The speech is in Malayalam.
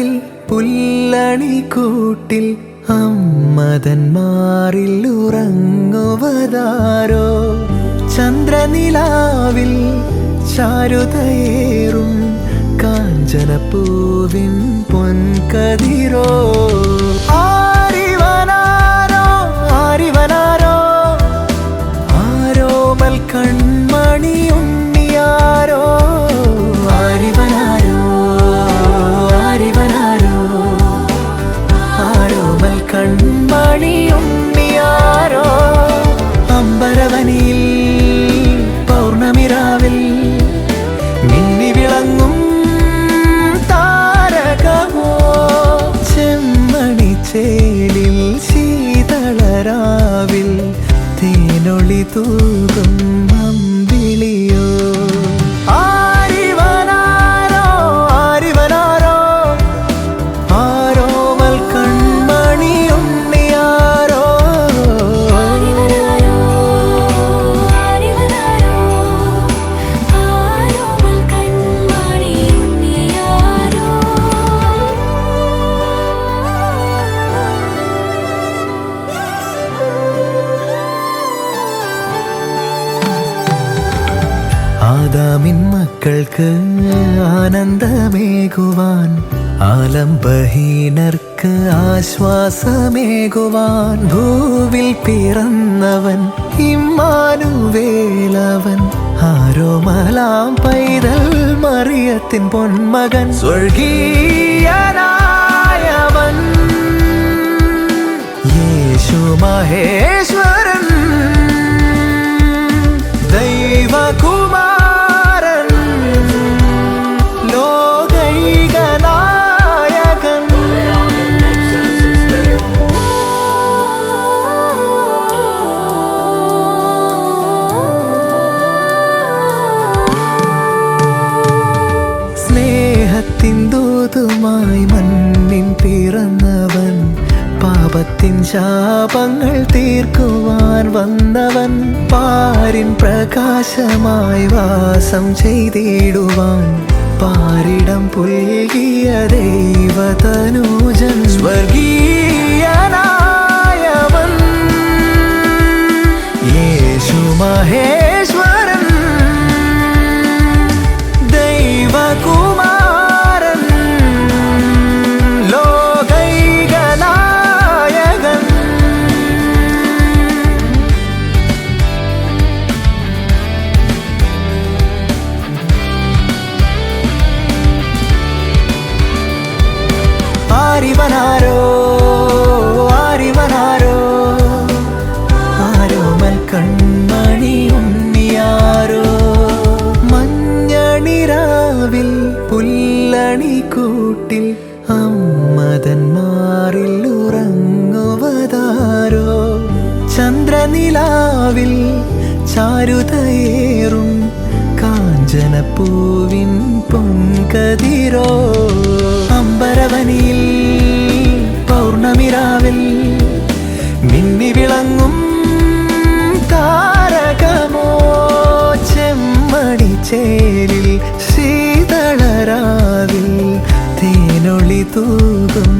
കാട്ടിൽ പുല്ലണി കൂട്ടിൽ അമ്മതന്മാറിൽ ഉറങ്ങുവതാരോ? ചന്ദ്രനിലാവിൽ ചാരുതയേറും കാഞ്ചനപ്പൂവിൻ പൊൻകതിരോ? തേനൊളി തൂകും അമ്പിളിയോ മക്കൾക്ക് ആനന്ദമേകുവാൻ ആലംബഹീനർക്ക് ആശ്വാസമേകുവാൻ ഭൂവിൽ പിറന്നവൻ ഇമ്മാനുവേലവൻ ആരോമലാം പൈതൽ മറിയത്തിൻ പൊന്മകൻ സ്വർഗീയനായവൻ. യേശു മഹേശ്വരൻ ദൂതുമായി മണ്ണിൻ പിറന്നവൻ പാപത്തിൻ ശാപങ്ങൾ തീർക്കുവാൻ വന്നവൻ പാരിൻ പ്രകാശമായി വാസം ചെയ്തിടുവാൻ പാരിടം പുൽകിയ ദൈവതനൂജൻ. സ്വർഗീയനായവൻ ആരിവനാരോ? ആരിവനാരോ? ആരോമൽ കൺമണി ഉണ്ണിയാരോ? മഞ്ഞണിരാവിൽ പുല്ലണി കൂട്ടിൽ അമ്മതന്മാറിൽ ഉറങ്ങുവതാരോ? ചന്ദ്രനിലാവിൽ ചാരുതയേറും കാഞ്ചനപ്പൂവിൻ പൊൻകതിരോ? അമ്പരവനിയിൽ പൗർണമിരാവിൽ മിന്നി വിളങ്ങും താരകമോ ചെമ്മണി ചേരിൽ ശീതളരാവിൽ തേനൊളി തൂകും